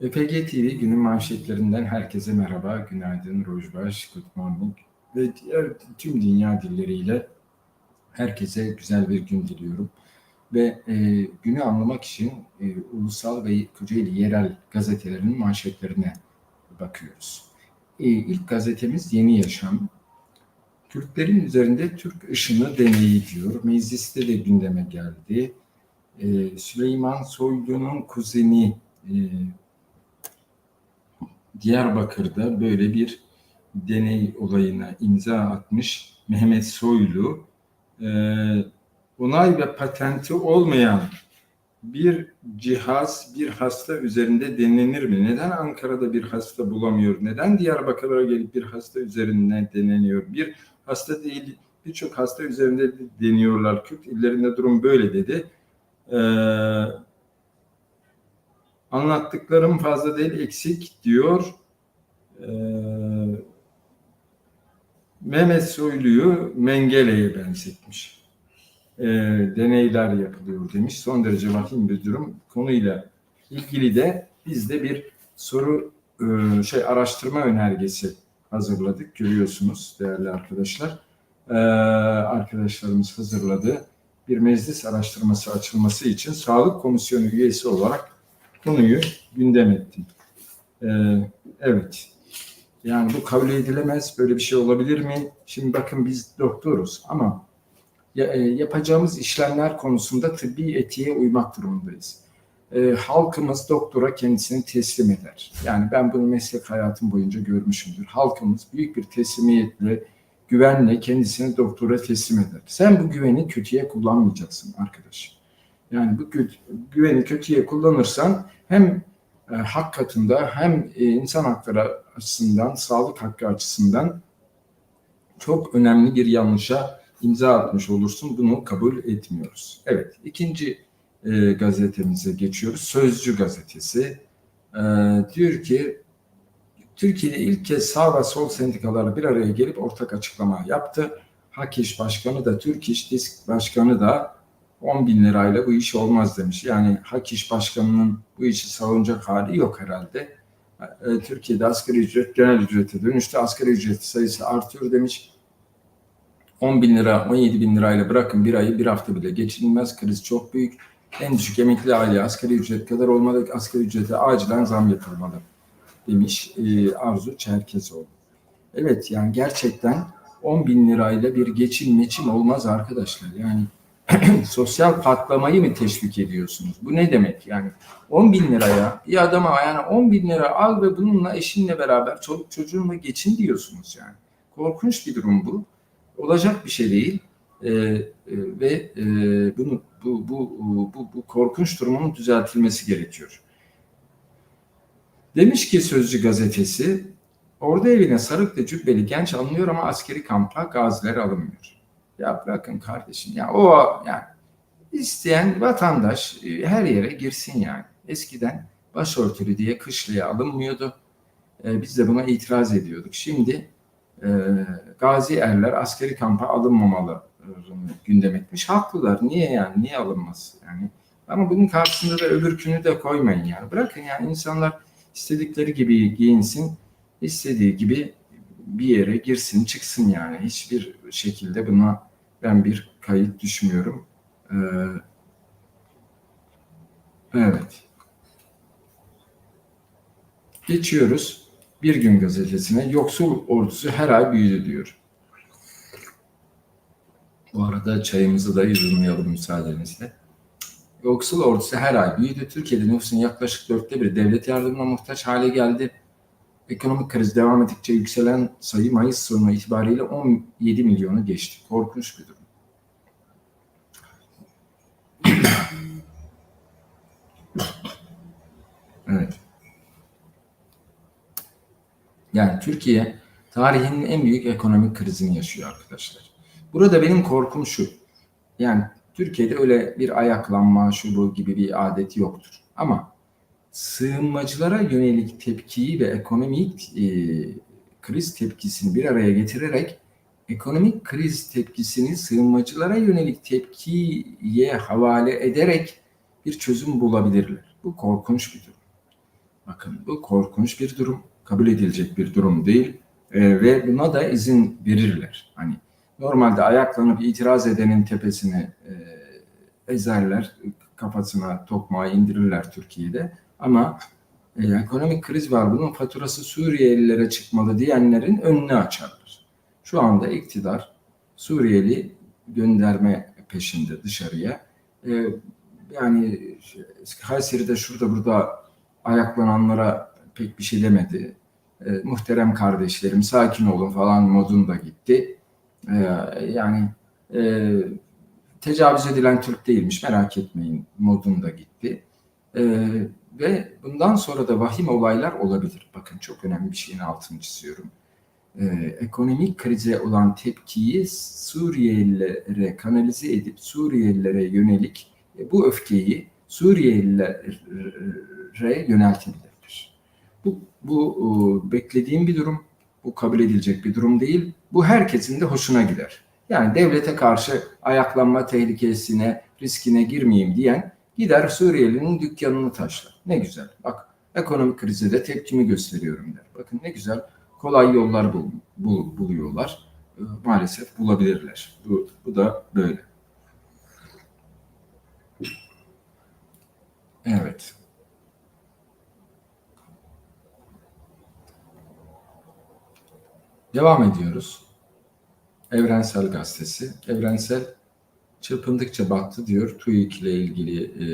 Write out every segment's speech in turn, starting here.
EPG TV günün manşetlerinden herkese merhaba, günaydın, rojbaş, good morning ve diğer tüm dünya dilleriyle herkese güzel bir gün diliyorum. Ve e, günü anlamak için e, ulusal ve Kocaeli yerel gazetelerinin manşetlerine bakıyoruz. E, ilk gazetemiz Yeni Yaşam. Türklerin üzerinde Türk ışını deneyi diyor. Mecliste de gündeme geldi. E, Süleyman Soylu'nun kuzeni e, Diyarbakır'da böyle bir deney olayına imza atmış Mehmet Soylu e, onay ve patenti olmayan bir cihaz bir hasta üzerinde denenir mi? Neden Ankara'da bir hasta bulamıyor? Neden Diyarbakır'a gelip bir hasta üzerinde deneniyor? Bir hasta değil birçok hasta üzerinde deniyorlar. Kürt illerinde durum böyle dedi. Ee, anlattıklarım fazla değil eksik diyor. Ee, Mehmet Soylu'yu Mengele'ye benzetmiş. Ee, deneyler yapılıyor demiş. Son derece vahim bir durum. Konuyla ilgili de biz de bir soru e, şey araştırma önergesi hazırladık. Görüyorsunuz değerli arkadaşlar. Ee, arkadaşlarımız hazırladı. Bir meclis araştırması açılması için Sağlık Komisyonu üyesi olarak konuyu gündem ettim. Ee, evet. Yani bu kabul edilemez. Böyle bir şey olabilir mi? Şimdi bakın biz doktoruz ama e, yapacağımız işlemler konusunda tıbbi etiğe uymak durumundayız. E, halkımız doktora kendisini teslim eder. Yani ben bunu meslek hayatım boyunca görmüşümdür. Halkımız büyük bir teslimiyetle, güvenle kendisini doktora teslim eder. Sen bu güveni kötüye kullanmayacaksın arkadaş. Yani bu güveni kötüye kullanırsan hem e, hak katında hem e, insan hakları açısından, sağlık hakkı açısından çok önemli bir yanlışa imza atmış olursun. Bunu kabul etmiyoruz. Evet, ikinci e, gazetemize geçiyoruz. Sözcü gazetesi. E, diyor ki, Türkiye'de ilk kez sağ ve sol sendikaları bir araya gelip ortak açıklama yaptı. Hak İş Başkanı da, Türk İş Disk Başkanı da 10 bin lirayla bu iş olmaz demiş. Yani Hak İş Başkanı'nın bu işi savunacak hali yok herhalde. E, Türkiye'de asgari ücret genel ücrete dönüştü. Asgari ücret sayısı artıyor demiş. 10 bin lira, 17 bin lirayla bırakın bir ayı bir hafta bile geçinilmez. Kriz çok büyük. En düşük emekli aile asgari ücret kadar olmalı. Asgari ücrete acilen zam yapılmalı demiş e, Arzu Çerkezoğlu. Evet yani gerçekten 10 bin lirayla bir geçim meçim olmaz arkadaşlar. Yani sosyal patlamayı mı teşvik ediyorsunuz? Bu ne demek yani? 10 bin liraya bir adama yani 10 bin lira al ve bununla eşinle beraber çoluk çocuğunla geçin diyorsunuz yani. Korkunç bir durum bu. Olacak bir şey değil. Ee, e, ve e, bunu bu, bu, bu, bu korkunç durumun düzeltilmesi gerekiyor. Demiş ki Sözcü gazetesi, orada evine sarıklı cübbeli genç alınıyor ama askeri kampa gaziler alınmıyor. Ya bırakın kardeşim ya o yani isteyen vatandaş e, her yere girsin yani. Eskiden başörtülü diye kışlaya alınmıyordu. E, biz de buna itiraz ediyorduk. Şimdi e, gazi erler askeri kampa alınmamalı gündem etmiş. Haklılar. Niye yani? Niye alınmaz? Yani ama bunun karşısında da öbürkünü de koymayın yani. Bırakın yani insanlar istedikleri gibi giyinsin, istediği gibi bir yere girsin, çıksın yani. Hiçbir şekilde buna ben bir kayıt düşmüyorum. Ee, evet. Geçiyoruz. Bir gün gazetesine yoksul ordusu her ay büyüdü diyor. Bu arada çayımızı da yudumlayalım müsaadenizle. Yoksul ordusu her ay büyüdü. Türkiye'de nüfusun yaklaşık dörtte biri devlet yardımına muhtaç hale geldi. Ekonomik kriz devam ettikçe yükselen sayı Mayıs sonu itibariyle 17 milyonu geçti. Korkunç bir durum. Evet. Yani Türkiye tarihinin en büyük ekonomik krizini yaşıyor arkadaşlar. Burada benim korkum şu. Yani Türkiye'de öyle bir ayaklanma, şu bu gibi bir adeti yoktur. Ama sığınmacılara yönelik tepkiyi ve ekonomik e, kriz tepkisini bir araya getirerek ekonomik kriz tepkisini sığınmacılara yönelik tepkiye havale ederek bir çözüm bulabilirler. Bu korkunç bir durum. Bakın bu korkunç bir durum. Kabul edilecek bir durum değil. Ee, ve buna da izin verirler. Hani normalde ayaklanıp itiraz edenin tepesine e, ezerler, kafasına tokmağı indirirler Türkiye'de. Ama e, ekonomik kriz var, bunun faturası Suriyelilere çıkmalı diyenlerin önünü açarlar. Şu anda iktidar Suriyeli gönderme peşinde dışarıya. E, yani Kayseri'de şurada burada ayaklananlara pek bir şey demedi. E, muhterem kardeşlerim sakin olun falan modunda gitti. E, yani e, tecavüz edilen Türk değilmiş merak etmeyin modunda gitti. E, ve bundan sonra da vahim olaylar olabilir. Bakın çok önemli bir şeyin altını çiziyorum. E, ekonomik krize olan tepkiyi Suriyelilere kanalize edip Suriyelilere yönelik e, bu öfkeyi Suriyelilere yöneltebilirler. Bu, bu e, beklediğim bir durum. Bu kabul edilecek bir durum değil. Bu herkesin de hoşuna gider. Yani devlete karşı ayaklanma tehlikesine, riskine girmeyeyim diyen gider Suriyelinin dükkanını taşlar. Ne güzel. Bak ekonomik krize de tepkimi gösteriyorum der. Bakın ne güzel kolay yollar bul, bul, buluyorlar. E, maalesef bulabilirler. Bu, bu da böyle. Evet. Devam ediyoruz. Evrensel Gazetesi. Evrensel çırpındıkça battı diyor. TÜİK ile ilgili e,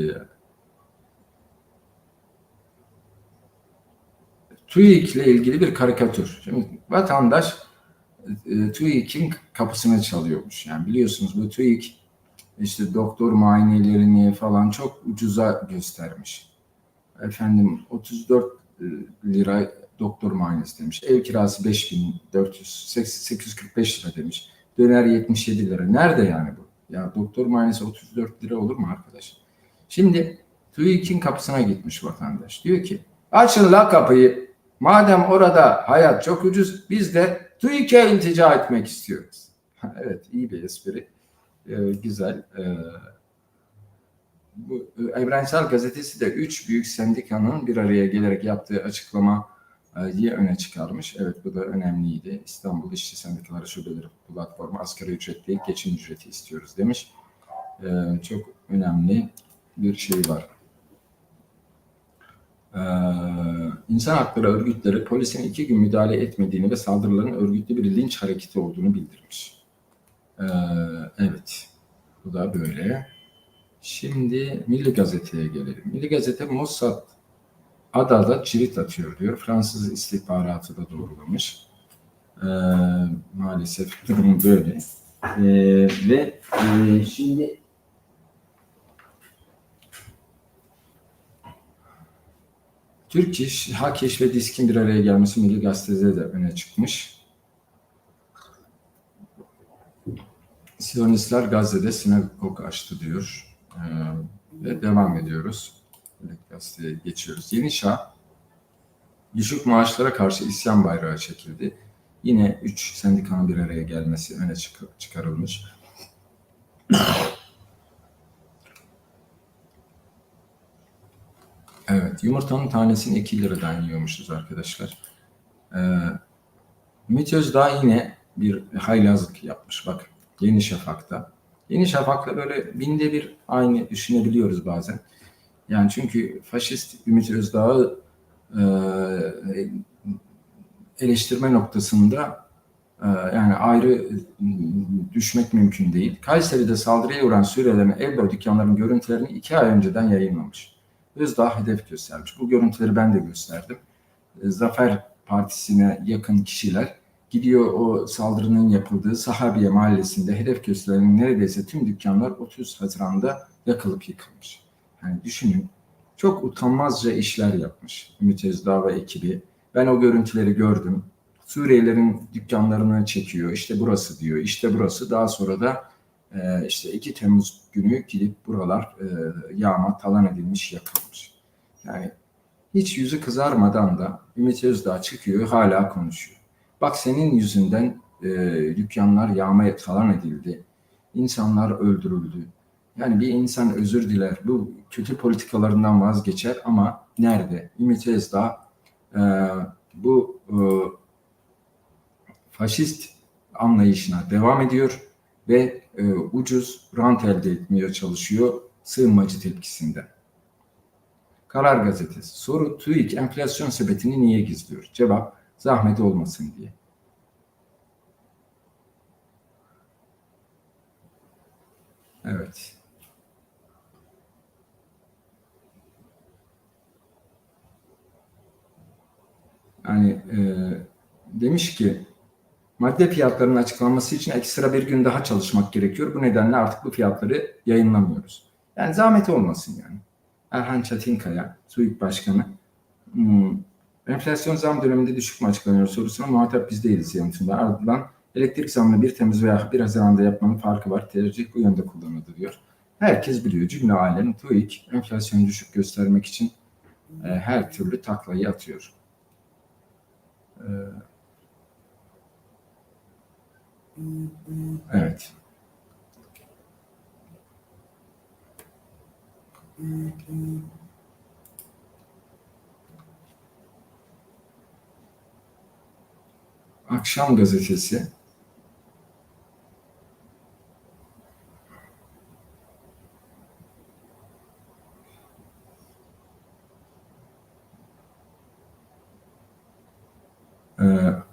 TÜİK ile ilgili bir karikatür. Şimdi vatandaş e, TÜİK'in kapısını çalıyormuş. Yani biliyorsunuz bu TÜİK işte doktor muayenelerini falan çok ucuza göstermiş. Efendim 34 e, lira doktor muayenesi demiş. Ev kirası 5400 845 lira demiş. Döner 77 lira. Nerede yani bu? Ya doktor muayenesi 34 lira olur mu arkadaş? Şimdi TÜİK'in kapısına gitmiş vatandaş. Diyor ki açın la kapıyı. Madem orada hayat çok ucuz biz de TÜİK'e iltica etmek istiyoruz. evet iyi bir espri. Ee, güzel. Ee, bu Evrensel Gazetesi de üç büyük sendikanın bir araya gelerek yaptığı açıklama diye öne çıkarmış. Evet bu da önemliydi. İstanbul İşçi Sendikaları Şubeleri Platformu asgari ücret değil geçim ücreti istiyoruz demiş. Ee, çok önemli bir şey var. Ee, insan hakları örgütleri polisin iki gün müdahale etmediğini ve saldırıların örgütlü bir linç hareketi olduğunu bildirmiş. Ee, evet, bu da böyle. Şimdi Milli Gazete'ye gelelim. Milli Gazete Mossad Adada cirit atıyor diyor. Fransız istihbaratı da doğrulamış. Ee, maalesef durum böyle. Ee, ve e, şimdi Türk İş, Hak İş ve Disk'in bir araya gelmesi Milli Gazete'de de öne çıkmış. Siyonistler Gazze'de sinagog açtı diyor. Ee, ve devam ediyoruz. Gazeteye geçiyoruz. Yeni Şah düşük maaşlara karşı isyan bayrağı çekildi. Yine üç sendikanın bir araya gelmesi öne çıkarılmış. Evet, yumurtanın tanesini 2 liradan yiyormuşuz arkadaşlar. Ee, Ümit Özdağ yine bir haylazlık yapmış. Bak, Yeni Şafak'ta. Yeni Şafak'la böyle binde bir aynı düşünebiliyoruz bazen. Yani çünkü faşist Ümit Özdağ'ı e, eleştirme noktasında e, yani ayrı düşmek mümkün değil. Kayseri'de saldırıya uğran Suriyelilerin ev dükkanların görüntülerini iki ay önceden yayınlamış. Özdağ hedef göstermiş. Bu görüntüleri ben de gösterdim. E, Zafer Partisi'ne yakın kişiler gidiyor o saldırının yapıldığı Sahabiye mahallesinde hedef gösterilen neredeyse tüm dükkanlar 30 Haziran'da yakılıp yıkılmış. Yani düşünün çok utanmazca işler yapmış Ümit Özdağ ve ekibi. Ben o görüntüleri gördüm. Suriyelilerin dükkanlarını çekiyor. İşte burası diyor. İşte burası. Daha sonra da e, işte 2 Temmuz günü gidip buralar e, yağma talan edilmiş yapılmış. Yani hiç yüzü kızarmadan da Ümit Özdağ çıkıyor hala konuşuyor. Bak senin yüzünden e, dükkanlar yağmaya talan edildi. İnsanlar öldürüldü. Yani bir insan özür diler, bu kötü politikalarından vazgeçer ama nerede? Ümit Özdağ e, bu e, faşist anlayışına devam ediyor ve e, ucuz rant elde etmeye çalışıyor sığınmacı tepkisinden. Karar Gazetesi. Soru TÜİK enflasyon sepetini niye gizliyor? Cevap zahmet olmasın diye. Evet. Yani e, demiş ki madde fiyatlarının açıklanması için ekstra bir gün daha çalışmak gerekiyor. Bu nedenle artık bu fiyatları yayınlamıyoruz. Yani zahmet olmasın yani. Erhan Çetinkaya, TÜİK Başkanı, hmm, enflasyon zam döneminde düşük mü açıklanıyor sorusuna muhatap biz değiliz yanıtında. Ardından elektrik zamını 1 Temmuz veya 1 Haziran'da yapmanın farkı var. Tercih bu yönde kullanıldı diyor. Herkes biliyor. Cümle alem TÜİK enflasyonu düşük göstermek için e, her türlü taklayı atıyor. E, evet. Akşam gazetesi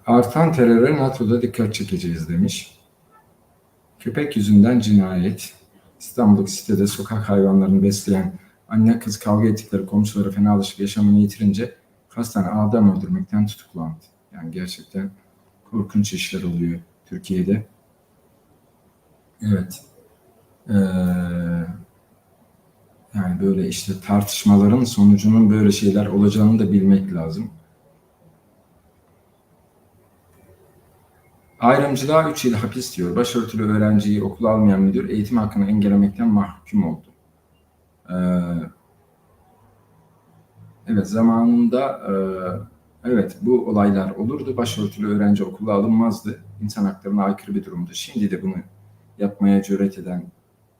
artan teröre NATO'da dikkat çekeceğiz demiş. Köpek yüzünden cinayet. İstanbul'daki sitede sokak hayvanlarını besleyen anne kız kavga ettikleri komşuları fenalaşıp yaşamını yitirince kasten adam öldürmekten tutuklandı. Yani gerçekten korkunç işler oluyor Türkiye'de. Evet. Ee, yani böyle işte tartışmaların sonucunun böyle şeyler olacağını da bilmek lazım. Ayrımcılığa 3 yıl hapis diyor. Başörtülü öğrenciyi okula almayan müdür eğitim hakkını engellemekten mahkum oldu. Ee, evet zamanında e, evet bu olaylar olurdu. Başörtülü öğrenci okula alınmazdı. İnsan haklarına aykırı bir durumdu. Şimdi de bunu yapmaya cüret eden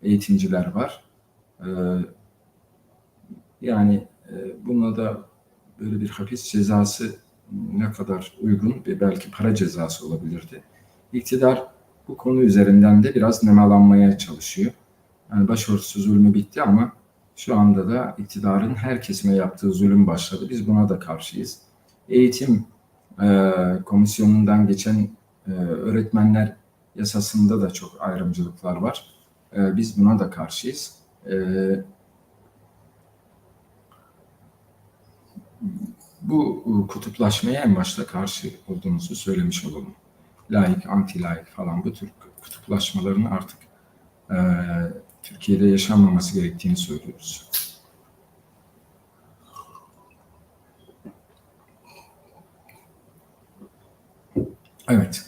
eğitimciler var. Ee, yani e, buna da böyle bir hapis cezası ne kadar uygun ve belki para cezası olabilirdi. İktidar bu konu üzerinden de biraz nemalanmaya çalışıyor. Yani başörtüsü zulmü bitti ama şu anda da iktidarın her kesime yaptığı zulüm başladı. Biz buna da karşıyız. Eğitim e, komisyonundan geçen e, öğretmenler yasasında da çok ayrımcılıklar var. E, biz buna da karşıyız. E, bu kutuplaşmaya en başta karşı olduğumuzu söylemiş olalım. Laik, anti-laik falan bu tür kutuplaşmaların artık e, Türkiye'de yaşanmaması gerektiğini söylüyoruz. Evet.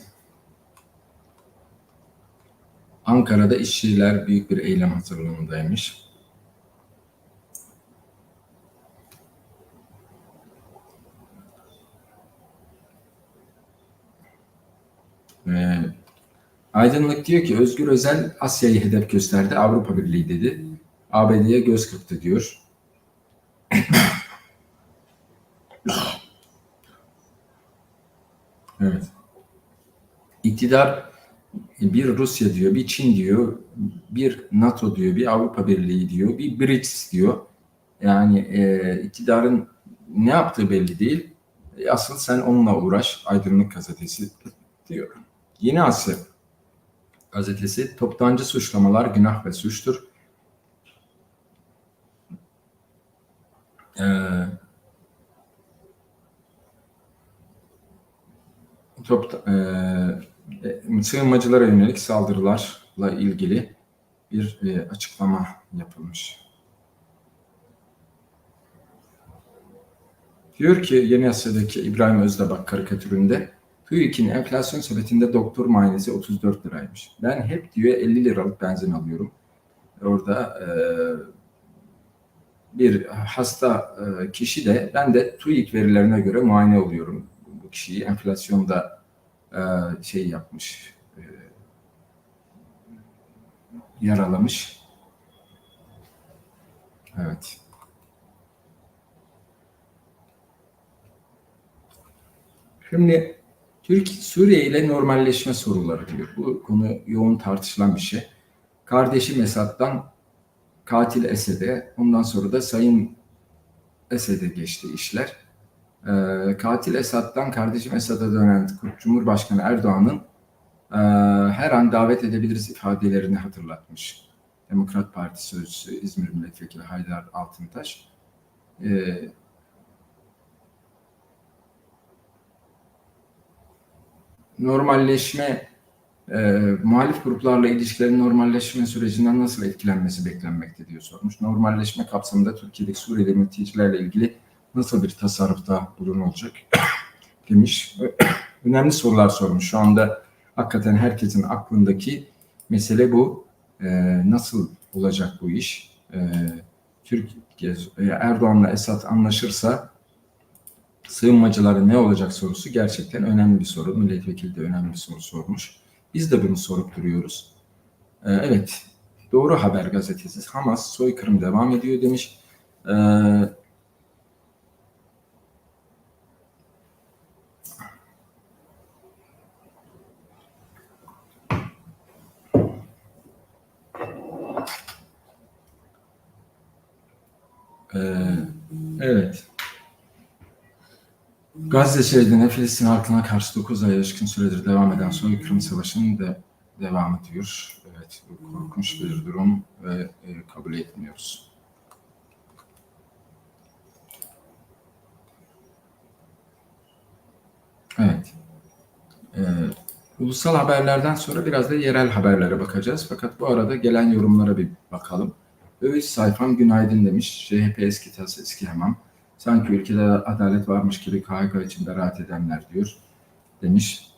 Ankara'da işçiler büyük bir eylem hazırlığındaymış. Ee, Aydınlık diyor ki Özgür Özel Asya'yı hedef gösterdi. Avrupa Birliği dedi. ABD'ye göz kırptı diyor. evet. İktidar bir Rusya diyor, bir Çin diyor, bir NATO diyor, bir Avrupa Birliği diyor, bir BRICS diyor. Yani e, iktidarın ne yaptığı belli değil. E, asıl sen onunla uğraş. Aydınlık gazetesi diyor. Yeni Asya gazetesi toptancı suçlamalar günah ve suçtur. Ee, top, e, sığınmacılara yönelik saldırılarla ilgili bir e, açıklama yapılmış. Diyor ki Yeni Asya'daki İbrahim Özdebak karikatüründe TÜİK'in enflasyon sepetinde doktor muayenesi 34 liraymış. Ben hep diyor 50 liralık benzin alıyorum. Orada e, bir hasta e, kişi de ben de TÜİK verilerine göre muayene oluyorum. Bu kişiyi enflasyonda e, şey yapmış, e, yaralamış. Evet. Şimdi Türk Suriye ile normalleşme soruları diyor. Bu konu yoğun tartışılan bir şey. Kardeşim Esad'dan katil Esed'e, ondan sonra da Sayın Esed'e geçti işler. Ee, katil Esad'dan kardeşim Esad'a dönen Cumhurbaşkanı Erdoğan'ın e, her an davet edebiliriz ifadelerini hatırlatmış. Demokrat Parti Sözcüsü İzmir Milletvekili Haydar Altıntaş. Ee, normalleşme, e, muhalif gruplarla ilişkilerin normalleşme sürecinden nasıl etkilenmesi beklenmekte diye sormuş. Normalleşme kapsamında Türkiye'deki Suriyeli mültecilerle ilgili nasıl bir tasarrufta bulunulacak demiş. Önemli sorular sormuş. Şu anda hakikaten herkesin aklındaki mesele bu. E, nasıl olacak bu iş? E, Türkiye, Erdoğan'la Esad anlaşırsa sığınmacıların ne olacak sorusu gerçekten önemli bir soru. Milletvekili de önemli bir soru sormuş. Biz de bunu sorup duruyoruz. Ee, evet, Doğru Haber gazetesi Hamas soykırım devam ediyor demiş. Ee, evet. Gazze şeridinde Filistin halkına karşı 9 ay aşkın süredir devam eden soykırım savaşının da devam ediyor. Evet, bu korkunç bir durum ve e, kabul etmiyoruz. Evet. Ee, ulusal haberlerden sonra biraz da yerel haberlere bakacağız. Fakat bu arada gelen yorumlara bir bakalım. Öğüt sayfam günaydın demiş. CHP eski tas eski hamam. Sanki ülkede adalet varmış gibi KHK içinde rahat edenler diyor demiş.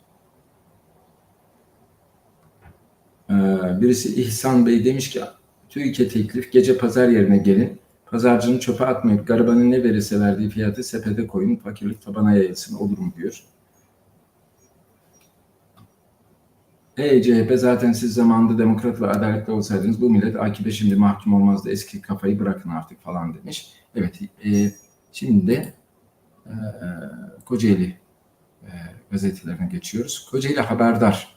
Ee, birisi İhsan Bey demiş ki TÜİK'e teklif gece pazar yerine gelin. Pazarcının çöpe atmayıp garibanın ne verirse verdiği fiyatı sepete koyun. Fakirlik tabana yayılsın olur mu diyor. Ey CHP zaten siz zamanında demokrat ve adaletli olsaydınız bu millet AKP şimdi mahkum olmazdı. Eski kafayı bırakın artık falan demiş. Evet e, Şimdi e, Kocaeli e, gazetelerine geçiyoruz. Kocaeli Haberdar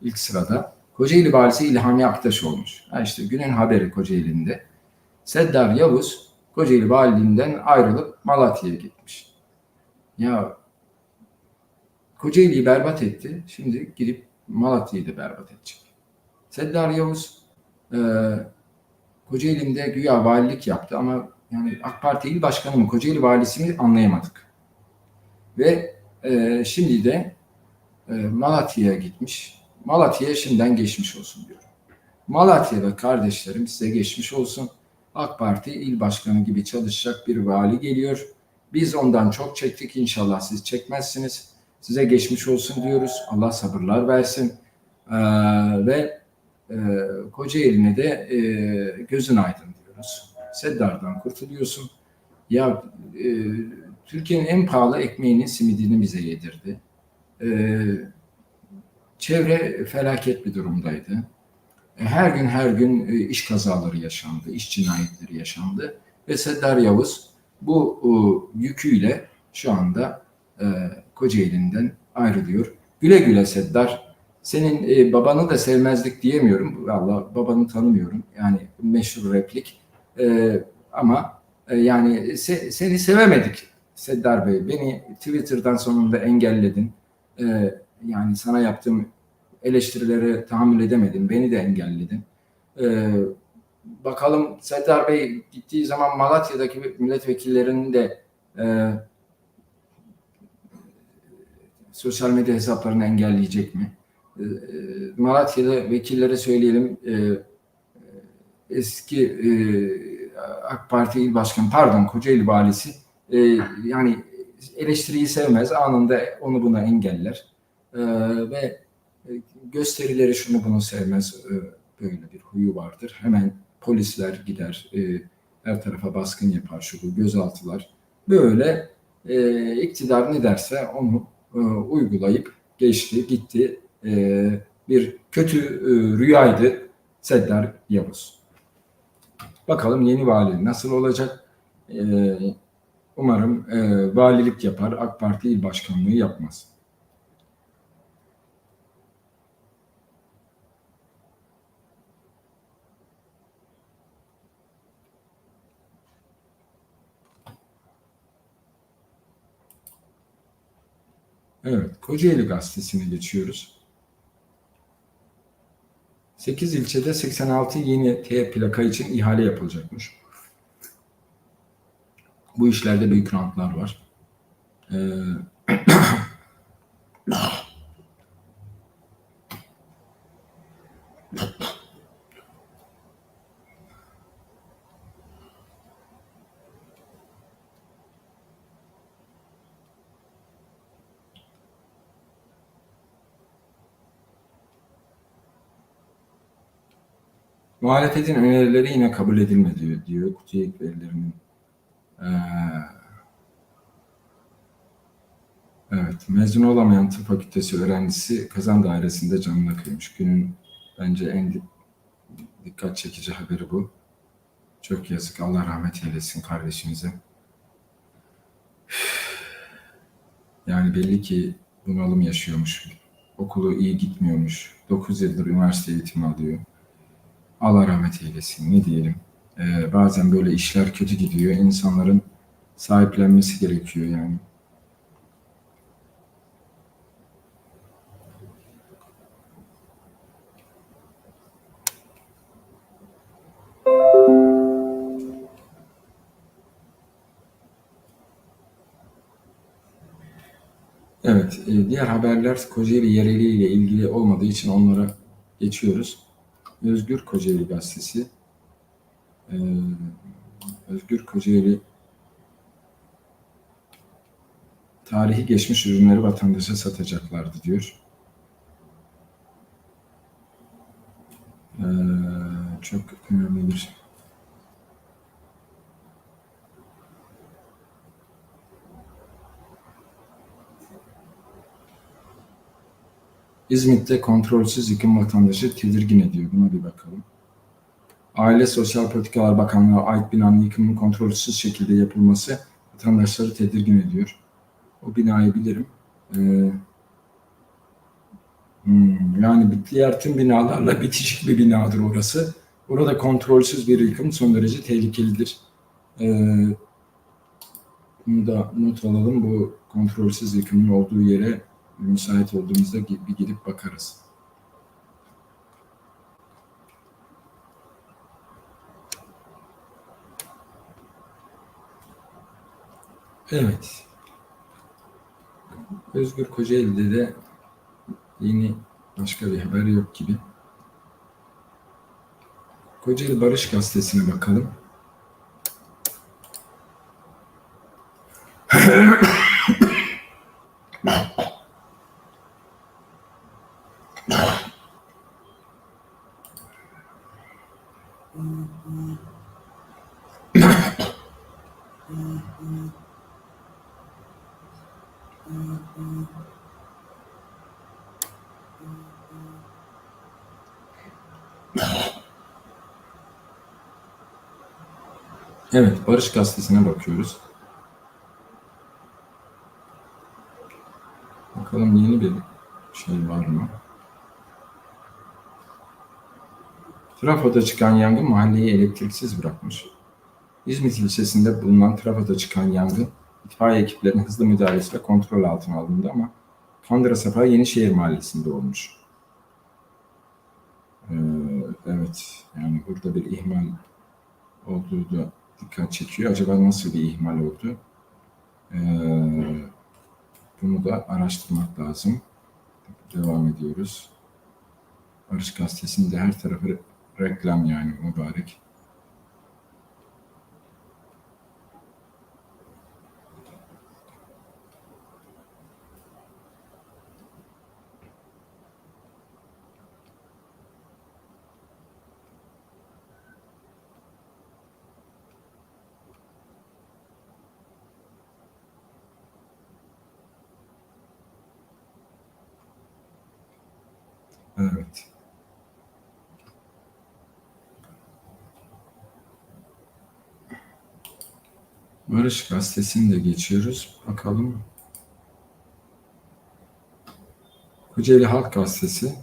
ilk sırada. Kocaeli valisi İlhami Aktaş olmuş. Ha işte günün haberi Kocaeli'nde. Seddar Yavuz Kocaeli valiliğinden ayrılıp Malatya'ya gitmiş. Ya Kocaeli'yi berbat etti. Şimdi gidip Malatya'yı da berbat edecek. Seddar Yavuz e, Kocaeli'nde güya valilik yaptı ama yani AK Parti il başkanı mı Kocaeli valisi mi anlayamadık. Ve e, şimdi de e, Malatya'ya gitmiş. Malatya'ya şimdiden geçmiş olsun diyorum. Malatya'da kardeşlerim size geçmiş olsun. AK Parti il başkanı gibi çalışacak bir vali geliyor. Biz ondan çok çektik inşallah siz çekmezsiniz. Size geçmiş olsun diyoruz. Allah sabırlar versin. Ee, ve e, Kocaeli'ne de e, gözün aydın diyoruz. Seddar'dan kurtuluyorsun. Ya e, Türkiye'nin en pahalı ekmeğinin simidini bize yedirdi. E, çevre felaket bir durumdaydı. E, her gün her gün e, iş kazaları yaşandı, iş cinayetleri yaşandı ve Seddar Yavuz bu e, yüküyle şu anda e, Kocaeli'nden ayrılıyor. Güle güle Seddar. Senin e, babanı da sevmezdik diyemiyorum. Valla babanı tanımıyorum. Yani meşhur replik. E, ama e, yani se, seni sevemedik Seddar Bey. Beni Twitter'dan sonunda engelledin. E, yani sana yaptığım eleştirilere tahammül edemedin. Beni de engelledin. E, bakalım Seddar Bey gittiği zaman Malatya'daki milletvekillerinin de e, sosyal medya hesaplarını engelleyecek mi? E, Malatya'da vekillere söyleyelim eski e, AK Parti il başkanı pardon Kocaeli valisi e, yani eleştiriyi sevmez anında onu buna engeller. E, ve gösterileri şunu bunu sevmez e, böyle bir huyu vardır. Hemen polisler gider e, her tarafa baskın yapar şu bu gözaltılar. Böyle e, iktidar ne derse onu e, uygulayıp geçti gitti. E, bir kötü e, rüyaydı Seddar Yavuz. Bakalım yeni vali nasıl olacak? Ee, umarım e, valilik yapar, AK Parti il başkanlığı yapmaz. Evet, Kocaeli Gazetesi'ne geçiyoruz. 8 ilçede 86 yeni T plaka için ihale yapılacakmış. Bu işlerde büyük rantlar var. Ee, muhalefetin önerileri yine kabul edilmedi diyor, diyor TÜİK verilerinin. Ee, evet, mezun olamayan tıp fakültesi öğrencisi kazan dairesinde canına kıymış. Günün bence en di- dikkat çekici haberi bu. Çok yazık. Allah rahmet eylesin kardeşimize. Yani belli ki bunalım yaşıyormuş. Okulu iyi gitmiyormuş. 9 yıldır üniversite eğitimi alıyor. Allah rahmet eylesin. Ne diyelim. Ee, bazen böyle işler kötü gidiyor. İnsanların sahiplenmesi gerekiyor yani. Evet, e, diğer haberler Kocaeli yereli ile ilgili olmadığı için onlara geçiyoruz. Özgür Kocaeli Gazetesi. Ee, Özgür Kocaeli tarihi geçmiş ürünleri vatandaşa satacaklardı diyor. Ee, çok önemli bir İzmit'te kontrolsüz yıkım vatandaşı tedirgin ediyor. Buna bir bakalım. Aile Sosyal Politikalar Bakanlığı'na ait binanın yıkımının kontrolsüz şekilde yapılması vatandaşları tedirgin ediyor. O binayı bilirim. Ee, hmm, yani diğer tüm binalarla bitişik bir binadır orası. Orada kontrolsüz bir yıkım son derece tehlikelidir. Ee, bunu da not alalım. Bu kontrolsüz yıkımın olduğu yere müsait olduğumuzda bir gidip bakarız. Evet. Özgür Kocaeli'de de yeni başka bir haber yok gibi. Kocaeli Barış Gazetesi'ne bakalım. Evet, Barış Gazetesi'ne bakıyoruz. Bakalım yeni bir şey var mı? Trafoda çıkan yangın mahalleyi elektriksiz bırakmış. İzmit ilçesinde bulunan trafoda çıkan yangın itfaiye ekiplerinin hızlı müdahalesiyle kontrol altına alındı ama Kandıra Safa Yenişehir Mahallesi'nde olmuş. Ee, evet, yani burada bir ihmal olduğu da dikkat çekiyor. Acaba nasıl bir ihmal oldu? Ee, bunu da araştırmak lazım. Devam ediyoruz. Barış Gazetesi'nde her tarafı reklam yani mübarek. Evet. Barış Gazetesi'ni de geçiyoruz. Bakalım. Kocaeli Halk Gazetesi.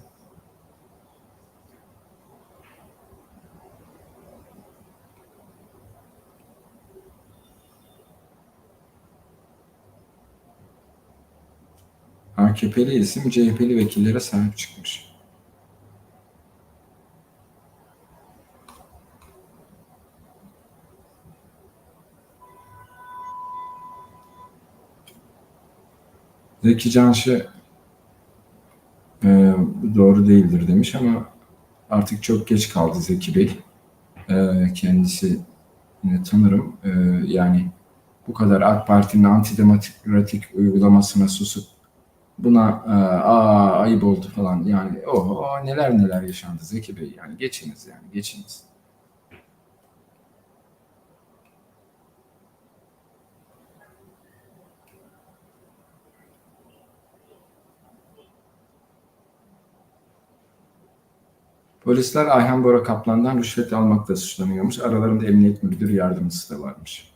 AKP'li isim CHP'li vekillere sahip çıkmış. Zeki Canşı e, doğru değildir demiş ama artık çok geç kaldı Zeki Bey. E, kendisi yine tanırım. E, yani bu kadar AK Parti'nin antidemokratik uygulamasına susup buna e, aa ayıp oldu falan yani o neler neler yaşandı Zeki Bey yani geçiniz yani geçiniz. Polisler Ayhan Bora Kaplan'dan rüşvet almakla suçlanıyormuş. Aralarında emniyet müdür yardımcısı da varmış.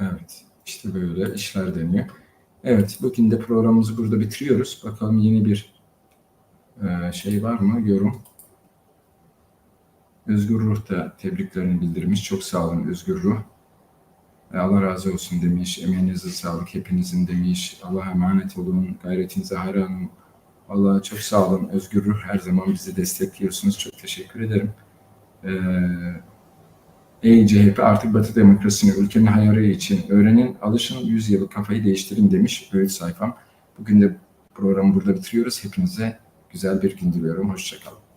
Evet, işte böyle işler deniyor. Evet, bugün de programımızı burada bitiriyoruz. Bakalım yeni bir e, şey var mı? Yorum. Özgür Ruh da tebriklerini bildirmiş. Çok sağ olun Özgür Ruh. E, Allah razı olsun demiş. Emeğinize sağlık hepinizin demiş. Allah'a emanet olun. Gayretinize hayranım. Vallahi çok sağ olun Özgür Ruh. Her zaman bizi destekliyorsunuz. Çok teşekkür ederim. Ee, Ey CHP artık Batı demokrasisini ülkenin hayali için öğrenin, alışın, 100 yılı kafayı değiştirin demiş öğüt sayfam. Bugün de programı burada bitiriyoruz. Hepinize güzel bir gün diliyorum. Hoşçakalın.